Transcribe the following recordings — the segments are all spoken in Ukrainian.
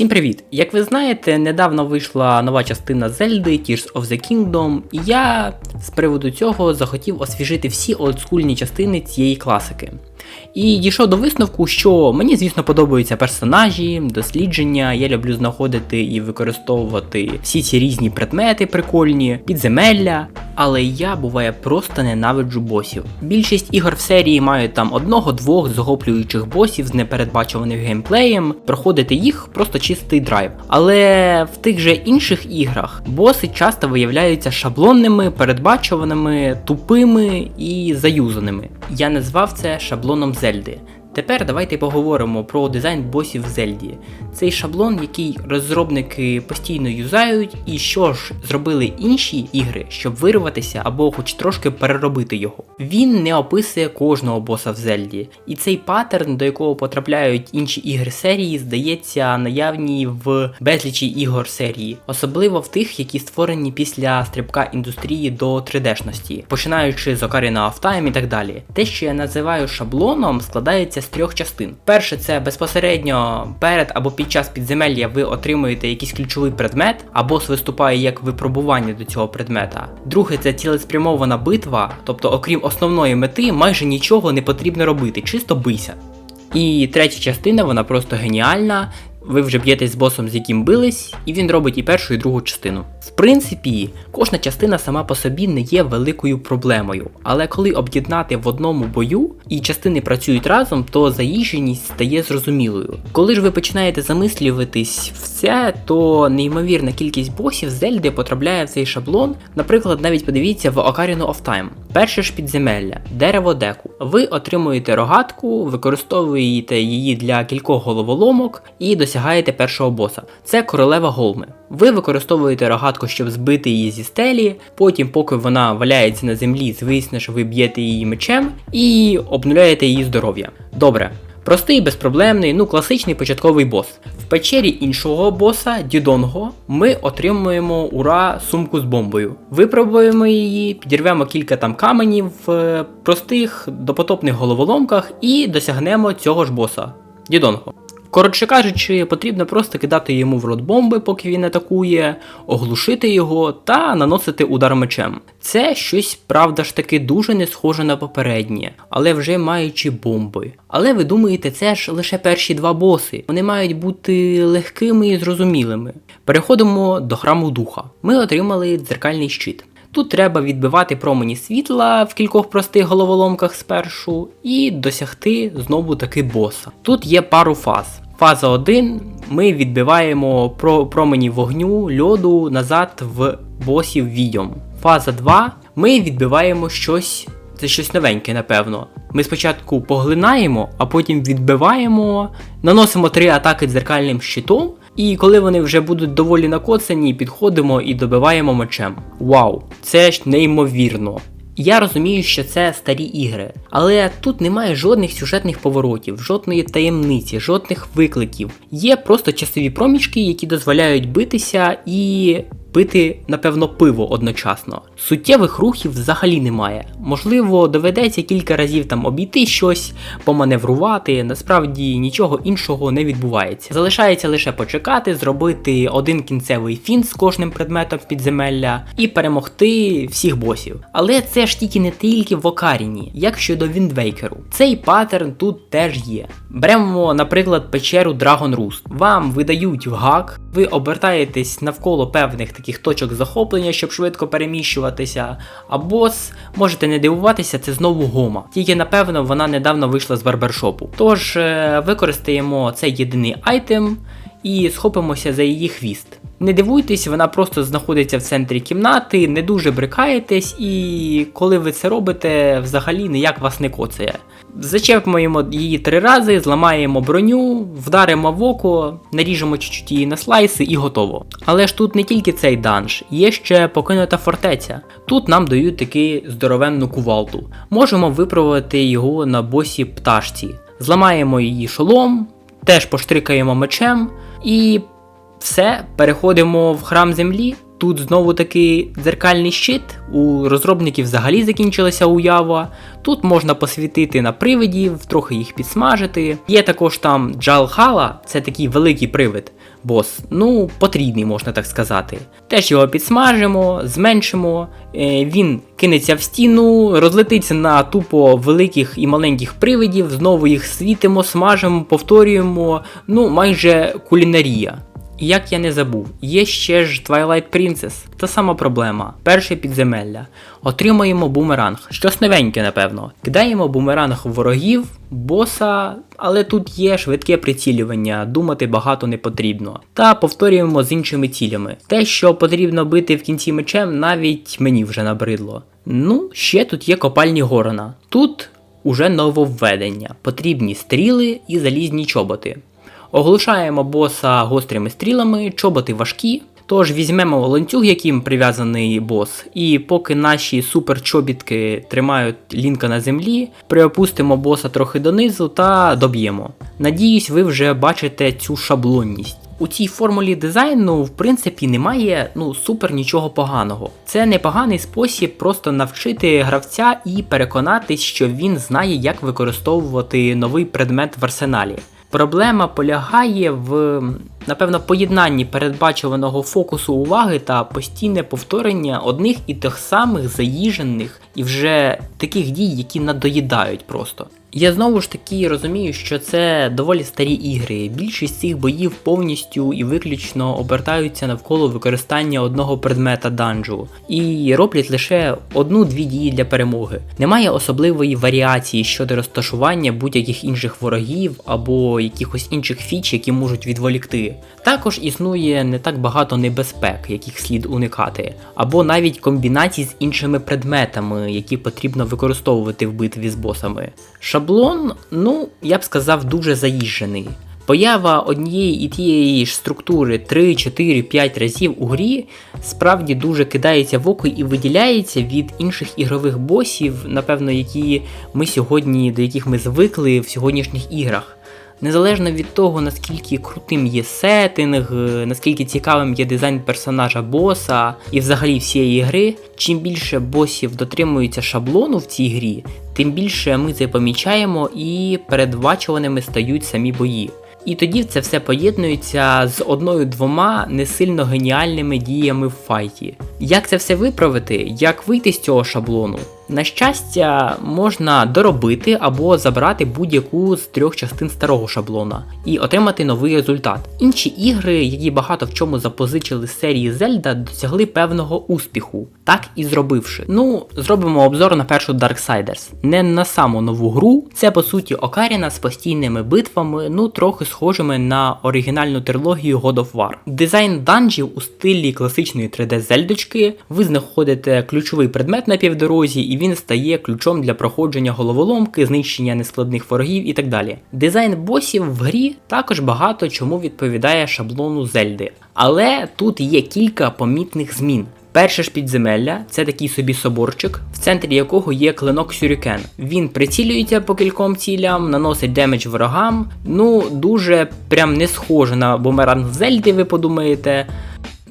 Всім привіт! Як ви знаєте, недавно вийшла нова частина Зельди Tears of the Kingdom, і я з приводу цього захотів освіжити всі олдскульні частини цієї класики. І дійшов до висновку, що мені, звісно, подобаються персонажі, дослідження, я люблю знаходити і використовувати всі ці різні предмети прикольні, підземелля. Але я буває просто ненавиджу босів. Більшість ігор в серії мають там одного-двох захоплюючих босів з непередбачуваним геймплеєм, проходити їх просто чистий драйв. Але в тих же інших іграх боси часто виявляються шаблонними, передбачуваними, тупими і заюзаними. Я назвав це шаблоном Зельди. Тепер давайте поговоримо про дизайн босів в Зельді. Цей шаблон, який розробники постійно юзають, і що ж зробили інші ігри, щоб вирватися або хоч трошки переробити його. Він не описує кожного боса в Зельді, і цей паттерн, до якого потрапляють інші ігри серії, здається наявні в безлічі ігор серії, особливо в тих, які створені після стрибка індустрії до 3D-шності, починаючи з Ocarina of Time і так далі. Те, що я називаю шаблоном, складається з трьох частин. Перше, це безпосередньо перед або під час підземелля ви отримуєте якийсь ключовий предмет, або виступає як випробування до цього предмета. Друге, це цілеспрямована битва, тобто, окрім основної мети, майже нічого не потрібно робити, чисто бийся. І третя частина, вона просто геніальна. Ви вже б'єтесь з босом, з яким бились, і він робить і першу, і другу частину. В принципі, кожна частина сама по собі не є великою проблемою, але коли об'єднати в одному бою і частини працюють разом, то заїждженість стає зрозумілою. Коли ж ви починаєте замислюватись в це, то неймовірна кількість босів Зельди потрапляє в цей шаблон. Наприклад, навіть подивіться в Ocarina of Time. Перше ж підземелля, дерево деку. Ви отримуєте рогатку, використовуєте її для кількох головоломок і досягаєте першого боса. Це королева Голми. Ви використовуєте рогатку, щоб збити її зі стелі, потім, поки вона валяється на землі, звісно ж ви б'єте її мечем і обнуляєте її здоров'я. Добре. Простий, безпроблемний, ну класичний початковий бос. В печері іншого боса, Дідонго, ми отримуємо ура сумку з бомбою. Випробуємо її, підірвемо кілька там каменів в простих допотопних головоломках і досягнемо цього ж боса. Дідонго. Коротше кажучи, потрібно просто кидати йому в рот бомби, поки він атакує, оглушити його та наносити удар мечем. Це щось, правда ж таки, дуже не схоже на попереднє, але вже маючи бомби. Але ви думаєте, це ж лише перші два боси. Вони мають бути легкими і зрозумілими. Переходимо до храму духа. Ми отримали дзеркальний щит. Тут треба відбивати промені світла в кількох простих головоломках спершу і досягти знову таки боса. Тут є пару фаз. Фаза 1 ми відбиваємо промені вогню, льоду назад в босів відьом. Фаза 2 ми відбиваємо щось, це щось новеньке, напевно. Ми спочатку поглинаємо, а потім відбиваємо, наносимо три атаки дзеркальним щитом. І коли вони вже будуть доволі накоцані, підходимо і добиваємо мечем. Вау, це ж неймовірно. Я розумію, що це старі ігри, але тут немає жодних сюжетних поворотів, жодної таємниці, жодних викликів. Є просто часові проміжки, які дозволяють битися і пити, напевно, пиво одночасно. Суттєвих рухів взагалі немає. Можливо, доведеться кілька разів там обійти щось, поманеврувати, насправді нічого іншого не відбувається. Залишається лише почекати, зробити один кінцевий фінт з кожним предметом підземелля і перемогти всіх босів. Але це ж тільки не тільки в Окаріні, як щодо Віндвейкеру. Цей паттерн тут теж є. Беремо, наприклад, печеру Dragon Roost. Вам видають гак, ви обертаєтесь навколо певних таких точок захоплення, щоб швидко переміщуватися. А бос, можете не дивуватися, це знову гома. Тільки напевно вона недавно вийшла з барбершопу. Тож е, використаємо цей єдиний айтем і схопимося за її хвіст. Не дивуйтесь, вона просто знаходиться в центрі кімнати, не дуже брикаєтесь, і коли ви це робите, взагалі ніяк вас не коцає. Зачепимо її три рази, зламаємо броню, вдаримо в око, наріжемо чуть-чуть її на слайси і готово. Але ж тут не тільки цей данж, є ще покинута фортеця. Тут нам дають таки здоровенну кувалту. Можемо випробувати його на босі пташці. Зламаємо її шолом, теж поштрикаємо мечем і все, переходимо в храм землі. Тут знову таки дзеркальний щит, у розробників взагалі закінчилася уява. Тут можна посвітити на привидів, трохи їх підсмажити. Є також там Джалхала, це такий великий привид, бос, ну потрібний, можна так сказати. Теж його підсмажимо, зменшимо, е, він кинеться в стіну, розлетиться на тупо великих і маленьких привидів, знову їх світимо, смажимо, повторюємо, ну майже кулінарія. Як я не забув, є ще ж Twilight Princess, та сама проблема. Перше підземелля. Отримаємо бумеранг, щось новеньке, напевно. Кидаємо бумеранг ворогів, боса, але тут є швидке прицілювання, думати багато не потрібно. Та повторюємо з іншими цілями. Те, що потрібно бити в кінці мечем, навіть мені вже набридло. Ну, ще тут є копальні Горона. Тут уже нововведення. Потрібні стріли і залізні чоботи. Оглушаємо боса гострими стрілами, чоботи важкі. Тож візьмемо ланцюг, яким прив'язаний бос, і поки наші суперчобітки тримають лінка на землі, приопустимо боса трохи донизу та доб'ємо. Надіюсь, ви вже бачите цю шаблонність. У цій формулі дизайну, в принципі, немає ну супер нічого поганого. Це непоганий спосіб просто навчити гравця і переконатись, що він знає, як використовувати новий предмет в арсеналі. Проблема полягає в, напевно, поєднанні передбачуваного фокусу уваги та постійне повторення одних і тих самих заїжених і вже таких дій, які надоїдають просто. Я знову ж таки розумію, що це доволі старі ігри. Більшість цих боїв повністю і виключно обертаються навколо використання одного предмета данжу і роблять лише одну-дві дії для перемоги. Немає особливої варіації щодо розташування будь-яких інших ворогів або якихось інших фіч, які можуть відволікти. Також існує не так багато небезпек, яких слід уникати, або навіть комбінацій з іншими предметами, які потрібно використовувати в битві з босами. Шаблон, ну, я б сказав, дуже заїжджений. Поява однієї і тієї ж структури 3, 4, 5 разів у грі справді дуже кидається в око і виділяється від інших ігрових босів, напевно, які ми сьогодні, до яких ми звикли в сьогоднішніх іграх. Незалежно від того, наскільки крутим є сеттинг, наскільки цікавим є дизайн персонажа боса і взагалі всієї гри, чим більше босів дотримуються шаблону в цій грі, тим більше ми це помічаємо і передбачуваними стають самі бої. І тоді це все поєднується з одною-двома не сильно геніальними діями в файті. Як це все виправити, як вийти з цього шаблону? На щастя, можна доробити або забрати будь-яку з трьох частин старого шаблона і отримати новий результат. Інші ігри, які багато в чому запозичили з серії Zelda, досягли певного успіху, так і зробивши. Ну, зробимо обзор на першу Darksiders. Не на саму нову гру, це по суті Окаріна з постійними битвами, ну трохи схожими на оригінальну трилогію God of War. Дизайн данжів у стилі класичної 3D зельдочки, ви знаходите ключовий предмет на півдорозі і він стає ключом для проходження головоломки, знищення нескладних ворогів і так далі. Дизайн босів в грі також багато чому відповідає шаблону Зельди, але тут є кілька помітних змін. Перше ж підземелля це такий собі соборчик, в центрі якого є клинок Сюрікен. Він прицілюється по кільком цілям, наносить демедж ворогам. Ну, дуже прям не схоже на бумеранг Зельди, ви подумаєте.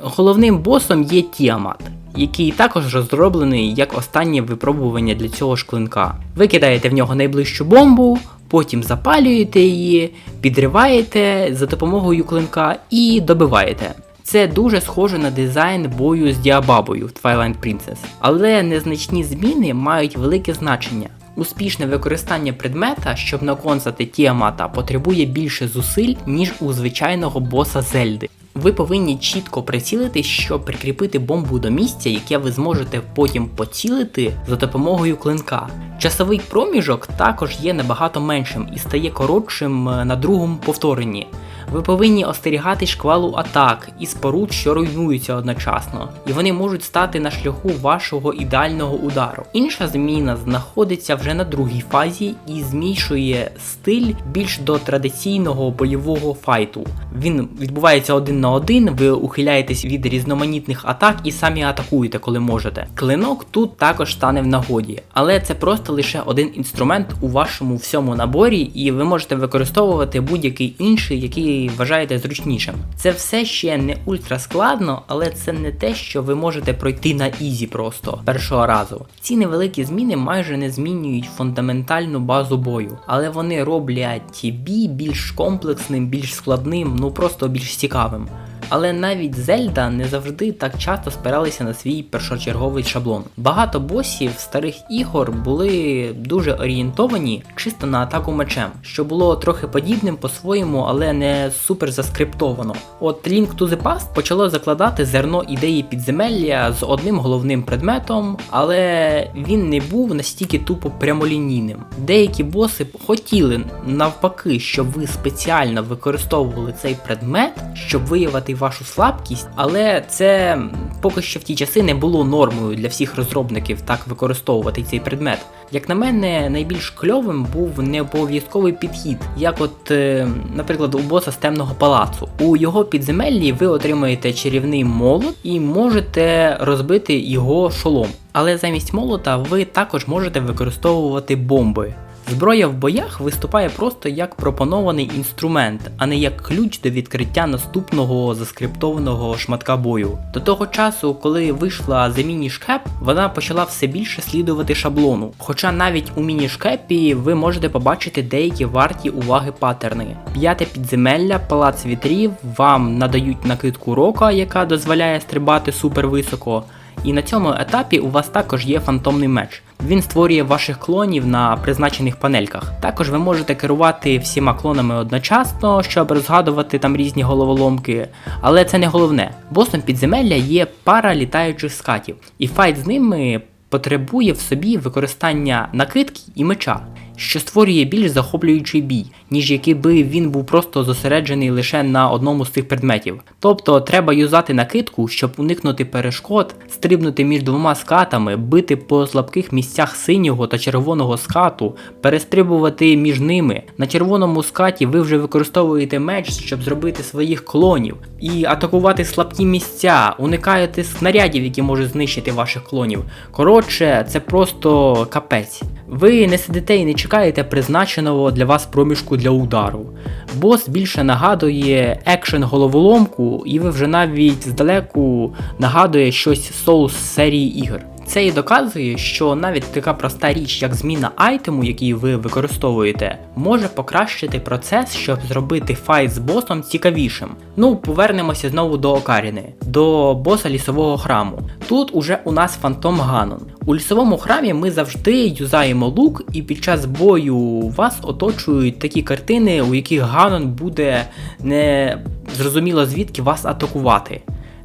Головним босом є Тіамат, який також розроблений як останнє випробування для цього ж клинка. Ви кидаєте в нього найближчу бомбу, потім запалюєте її, підриваєте за допомогою клинка і добиваєте. Це дуже схоже на дизайн бою з Діабабою в Twilight Princess, але незначні зміни мають велике значення. Успішне використання предмета, щоб наконцати Тіамата, потребує більше зусиль, ніж у звичайного боса Зельди. Ви повинні чітко прицілитись, щоб прикріпити бомбу до місця, яке ви зможете потім поцілити за допомогою клинка. Часовий проміжок також є набагато меншим і стає коротшим е, на другому повторенні. Ви повинні остерігати шквалу атак і споруд, що руйнуються одночасно, і вони можуть стати на шляху вашого ідеального удару. Інша зміна знаходиться вже на другій фазі і змішує стиль більш до традиційного бойового файту. Він відбувається один на один, ви ухиляєтесь від різноманітних атак і самі атакуєте, коли можете. Клинок тут також стане в нагоді, але це просто лише один інструмент у вашому всьому наборі, і ви можете використовувати будь-який інший, який вважаєте зручнішим. Це все ще не ультра складно, але це не те, що ви можете пройти на ізі просто першого разу. Ці невеликі зміни майже не змінюють фундаментальну базу бою, але вони роблять бій більш комплексним, більш складним, ну просто більш цікавим. Але навіть Зельда не завжди так часто спиралися на свій першочерговий шаблон. Багато босів старих ігор були дуже орієнтовані чисто на атаку мечем, що було трохи подібним по-своєму, але не супер заскриптовано. От Link to the Past почало закладати зерно ідеї підземелля з одним головним предметом, але він не був настільки тупо прямолінійним. Деякі боси хотіли навпаки, щоб ви спеціально використовували цей предмет, щоб виявити вашу слабкість, але це поки що в ті часи не було нормою для всіх розробників так використовувати цей предмет. Як на мене, найбільш кльовим був не обов'язковий підхід, як от, е, наприклад, у боса з темного палацу. У його підземеллі ви отримаєте чарівний молот і можете розбити його шолом. Але замість молота ви також можете використовувати бомби. Зброя в боях виступає просто як пропонований інструмент, а не як ключ до відкриття наступного заскриптованого шматка бою. До того часу, коли вийшла The Minish Cap, вона почала все більше слідувати шаблону. Хоча навіть у мінішкепі ви можете побачити деякі варті уваги паттерни. П'яте підземелля, палац вітрів, вам надають накидку рока, яка дозволяє стрибати супер високо. І на цьому етапі у вас також є фантомний меч. Він створює ваших клонів на призначених панельках. Також ви можете керувати всіма клонами одночасно, щоб розгадувати там різні головоломки. Але це не головне. Босом підземелля є пара літаючих скатів, і файт з ними потребує в собі використання накидки і меча що створює більш захоплюючий бій, ніж який би він був просто зосереджений лише на одному з цих предметів. Тобто треба юзати накидку, щоб уникнути перешкод, стрибнути між двома скатами, бити по слабких місцях синього та червоного скату, перестрибувати між ними. На червоному скаті ви вже використовуєте меч, щоб зробити своїх клонів, і атакувати слабкі місця, уникаєте снарядів, які можуть знищити ваших клонів. Коротше, це просто капець. Ви не сидите і не чекаєте призначеного для вас проміжку для удару. Бос більше нагадує екшен головоломку, і ви вже навіть здалеку нагадує щось соус серії ігор. Це і доказує, що навіть така проста річ, як зміна айтему, який ви використовуєте, може покращити процес, щоб зробити файт з босом цікавішим. Ну, повернемося знову до Окаріни, до боса лісового храму. Тут уже у нас Фантом Ганон. У лісовому храмі ми завжди юзаємо лук, і під час бою вас оточують такі картини, у яких Ганон буде не зрозуміло звідки вас атакувати.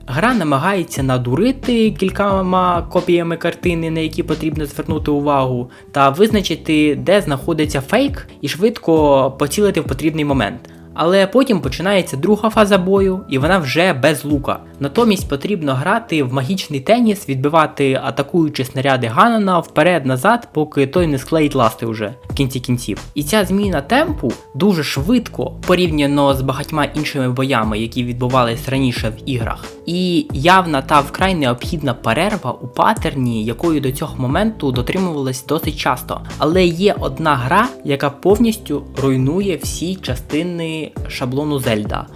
Гра намагається надурити кількома копіями картини, на які потрібно звернути увагу, та визначити, де знаходиться фейк, і швидко поцілити в потрібний момент. Але потім починається друга фаза бою, і вона вже без лука. Натомість потрібно грати в магічний теніс, відбивати атакуючі снаряди Ганана вперед-назад, поки той не склеїть ласти вже в кінці кінців. І ця зміна темпу дуже швидко порівняно з багатьма іншими боями, які відбувались раніше в іграх. І явна та вкрай необхідна перерва у паттерні, якою до цього моменту дотримувалась досить часто. Але є одна гра, яка повністю руйнує всі частини шаблону Зельда.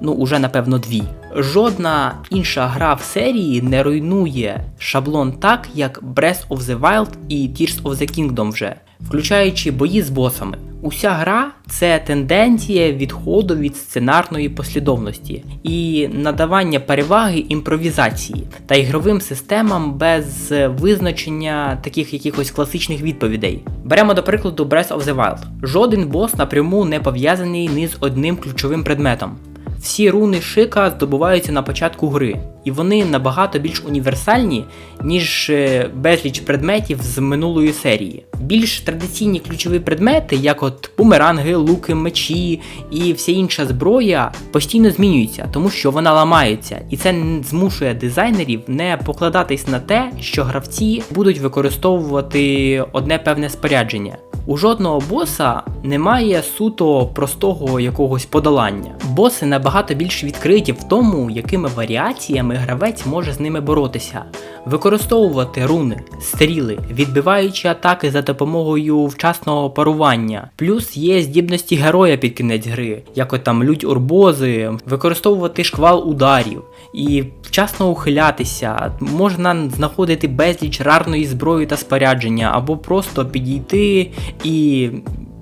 Ну, уже напевно дві. Жодна інша гра в серії не руйнує шаблон так, як Breath of the Wild і Tears of the Kingdom вже, включаючи бої з босами. Уся гра це тенденція відходу від сценарної послідовності і надавання переваги імпровізації та ігровим системам без визначення таких якихось класичних відповідей. Беремо до прикладу Breath of the Wild. Жоден бос напряму не пов'язаний ні з одним ключовим предметом. Всі руни шика здобуваються на початку гри, і вони набагато більш універсальні, ніж е, безліч предметів з минулої серії. Більш традиційні ключові предмети, як от бумеранги, луки, мечі і вся інша зброя, постійно змінюються, тому що вона ламається, і це змушує дизайнерів не покладатись на те, що гравці будуть використовувати одне певне спорядження. У жодного боса немає суто простого якогось подолання. Боси набагато більш відкриті в тому, якими варіаціями гравець може з ними боротися, використовувати руни, стріли, відбиваючи атаки за допомогою вчасного парування. Плюс є здібності героя під кінець гри, як там лють урбози, використовувати шквал ударів і вчасно ухилятися. Можна знаходити безліч рарної зброї та спорядження, або просто підійти і.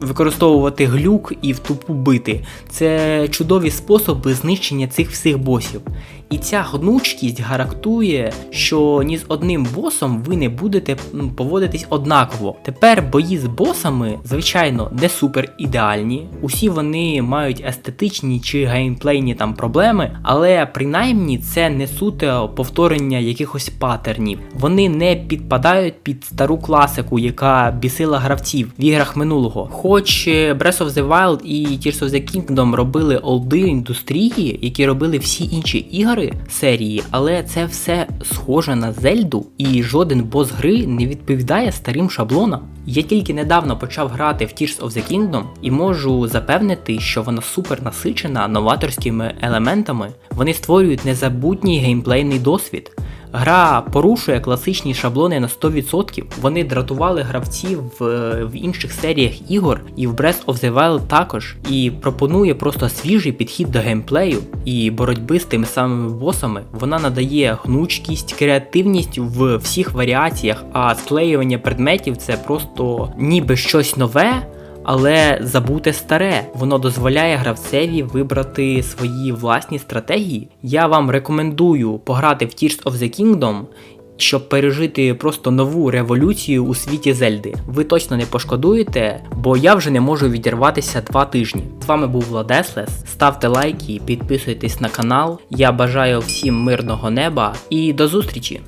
Використовувати глюк і в тупу бити. Це чудові способи знищення цих всіх босів. І ця гнучкість гарантує, що ні з одним босом ви не будете поводитись однаково. Тепер бої з босами, звичайно, не супер ідеальні. Усі вони мають естетичні чи геймплейні там проблеми, але принаймні це не суте повторення якихось паттернів. Вони не підпадають під стару класику, яка бісила гравців в іграх минулого. Хоч е, Breath of the Wild і Tears of the Kingdom робили олди індустрії, які робили всі інші ігри серії, але це все схоже на Зельду, і жоден бос гри не відповідає старим шаблонам. Я тільки недавно почав грати в Tears of the Kingdom і можу запевнити, що вона супер насичена новаторськими елементами. Вони створюють незабутній геймплейний досвід. Гра порушує класичні шаблони на 100%. Вони дратували гравців в, інших серіях ігор і в Breath of the Wild також. І пропонує просто свіжий підхід до геймплею і боротьби з тими самими босами. Вона надає гнучкість, креативність в всіх варіаціях, а склеювання предметів це просто ніби щось нове. Але забуте старе, воно дозволяє гравцеві вибрати свої власні стратегії. Я вам рекомендую пограти в Tears of the Kingdom, щоб пережити просто нову революцію у світі Зельди. Ви точно не пошкодуєте, бо я вже не можу відірватися два тижні. З вами був Владеслес. Ставте лайки, підписуйтесь на канал. Я бажаю всім мирного неба і до зустрічі!